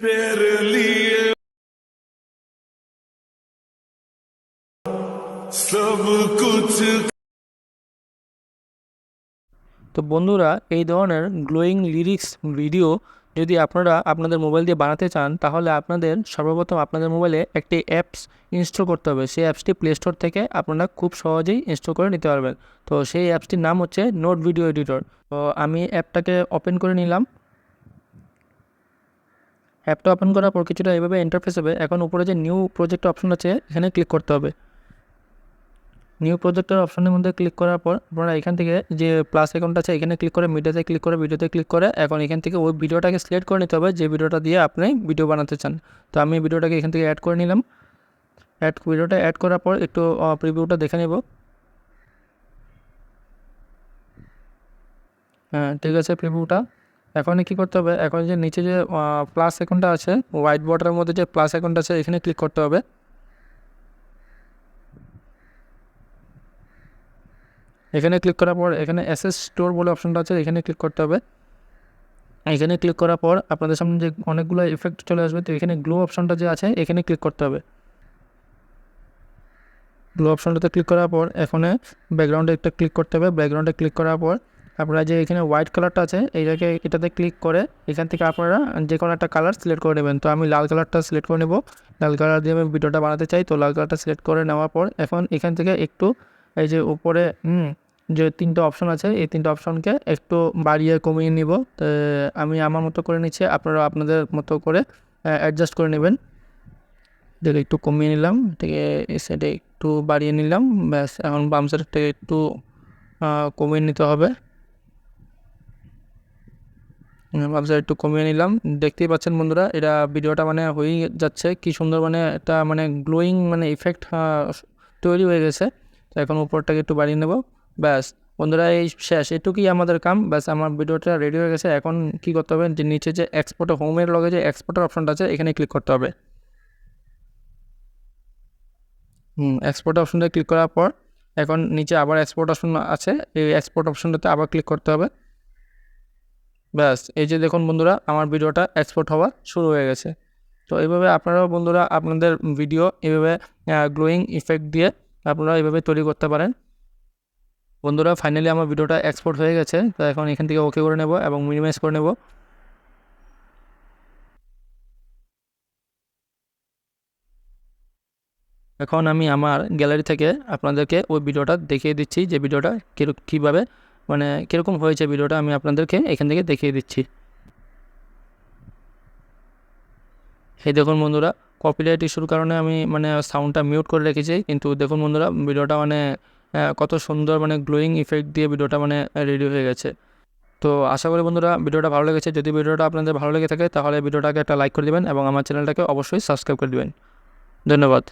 तेरे लिए सब कुछ তো বন্ধুরা এই ধরনের গ্লোয়িং লিরিক্স ভিডিও যদি আপনারা আপনাদের মোবাইল দিয়ে বানাতে চান তাহলে আপনাদের সর্বপ্রথম আপনাদের মোবাইলে একটি অ্যাপস ইনস্টল করতে হবে সেই অ্যাপসটি প্লে স্টোর থেকে আপনারা খুব সহজেই ইনস্টল করে নিতে পারবেন তো সেই অ্যাপসটির নাম হচ্ছে নোট ভিডিও এডিটর তো আমি অ্যাপটাকে ওপেন করে নিলাম অ্যাপটা ওপেন করার পর কিছুটা এভাবে ইন্টারফেস হবে। এখন উপরে যে নিউ প্রজেক্ট অপশন আছে, এখানে ক্লিক করতে হবে। নিউ প্রজেক্টের অপশনের মধ্যে ক্লিক করার পর আপনারা এখান থেকে যে প্লাস অ্যাকাউন্ট আছে, এখানে ক্লিক করে মিডিয়াতে ক্লিক করে ভিডিওতে ক্লিক করে, এখন এখান থেকে ওই ভিডিওটাকে সিলেক্ট করে নিতে হবে, যে ভিডিওটা দিয়ে আপনি ভিডিও বানাতে চান। তো আমি ভিডিওটাকে এখান থেকে অ্যাড করে নিলাম। অ্যাড ভিডিওটা অ্যাড করার পর একটু প্রিভিউটা দেখে নেব। হ্যাঁ ঠিক আছে প্রিভিউটা এখন কী করতে হবে? এখন যে নিচে যে প্লাস অ্যাকাউন্টটা আছে হোয়াইট বর্ডারের মধ্যে যে প্লাস অ্যাকাউন্ট আছে, এখানে ক্লিক করতে হবে। এখানে ক্লিক করার পর, এখানে এসএস স্টোর বলে অপশনটা আছে, এখানে ক্লিক করতে হবে। এখানে ক্লিক করার পর, আপনাদের সামনে যে অনেকগুলো ইফেক্ট চলে আসবে, তো এখানে গ্লো অপশনটা যে আছে, এখানে ক্লিক করতে হবে। গ্লো অপশনটাতে ক্লিক করার পর, এখানে ব্যাকগ্রাউন্ডে একটা ক্লিক করতে হবে। ব্যাকগ্রাউন্ডে ক্লিক করার পর আপনারা যে এখানে হোয়াইট কালারটা আছে, এইটাকে, এটাতে ক্লিক করে এখান থেকে আপনারা যে কোনো একটা কালার সিলেক্ট করে নেবেন। তো আমি লাল কালারটা সিলেক্ট করে নেব। লাল কালার দিয়ে আমি ভিডিওটা বানাতে চাই। তো লাল কালারটা সিলেক্ট করে নেওয়ার পর এখন এখান থেকে একটু এই যে উপরে যে তিনটে অপশন আছে, এই তিনটে অপশনকে একটু বাড়িয়ে কমিয়ে নিব। তো আমি আমার মতো করে নিচ্ছি। আপনারা আপনাদের মতো করে অ্যাডজাস্ট করে নেবেন। দেখে, একটু কমিয়ে নিলাম। এই সাইডে একটু বাড়িয়ে নিলাম। ব্যাস, এখন বাম সাইডটা একটু কমিয়ে নিতে হবে। বাম একটু কমিয়ে নিলাম। দেখতেই পাচ্ছেন বন্ধুরা, এটা ভিডিওটা মানে হয়েই যাচ্ছে। কি সুন্দর মানে একটা মানে গ্লোয়িং মানে ইফেক্ট তৈরি হয়ে গেছে। তো এখন উপরটাকে একটু বাড়িয়ে নেব। ব্যাস, বন্ধুরা এই শেষ, এটুকুই আমাদের কাম। ব্যাস, আমার ভিডিওটা রেডি হয়ে গেছে। এখন কি করতে হবে? যে নিচে যে এক্সপোর্টে হোমের লগে যে এক্সপোর্টের অপশনটা আছে, এখানে ক্লিক করতে হবে। হুম এক্সপোর্ট অপশনটা ক্লিক করার পর, এখন নিচে আবার এক্সপোর্ট অপশন আছে। এই এক্সপোর্ট অপশনটাতে আবার ক্লিক করতে হবে। ব্যাস, এই যে দেখুন বন্ধুরা, আমার ভিডিওটা এক্সপোর্ট হওয়া শুরু হয়ে গেছে। তো এইভাবে আপনারাও বন্ধুরা আপনাদের ভিডিও এইভাবে গ্লোয়িং ইফেক্ট দিয়ে আপনারা এইভাবে তৈরি করতে পারেন। বন্ধুরা ফাইনালি আমার ভিডিওটা এক্সপোর্ট হয়ে গেছে, তো এখন এখান থেকে ওকে করে নেব এবং মিনিমাইজ করে নেব। এখন আমি আমার গ্যালারি থেকে আপনাদেরকে ওই ভিডিওটা দেখিয়ে দিচ্ছি যে ভিডিওটা কীভাবে মানে কীরকম হয়েছে ভিডিওটা আমি আপনাদেরকে এখান থেকে দেখিয়ে দিচ্ছি। এই দেখুন বন্ধুরা কপিরাইট ইস্যুর কারণে আমি মানে সাউন্ডটা মিউট করে রেখেছি, কিন্তু দেখুন বন্ধুরা, ভিডিওটা মানে কত সুন্দর মানে গ্লোয়িং ইফেক্ট দিয়ে ভিডিওটা মানে রেডি হয়ে গেছে। তো আশা করি বন্ধুরা, ভিডিওটা ভালো লেগেছে। যদি ভিডিওটা আপনাদের ভালো লেগে থাকে, তাহলে ভিডিওটাকে একটা লাইক করে দেবেন এবং আমার চ্যানেলটাকে অবশ্যই সাবস্ক্রাইব করে দেবেন। ধন্যবাদ।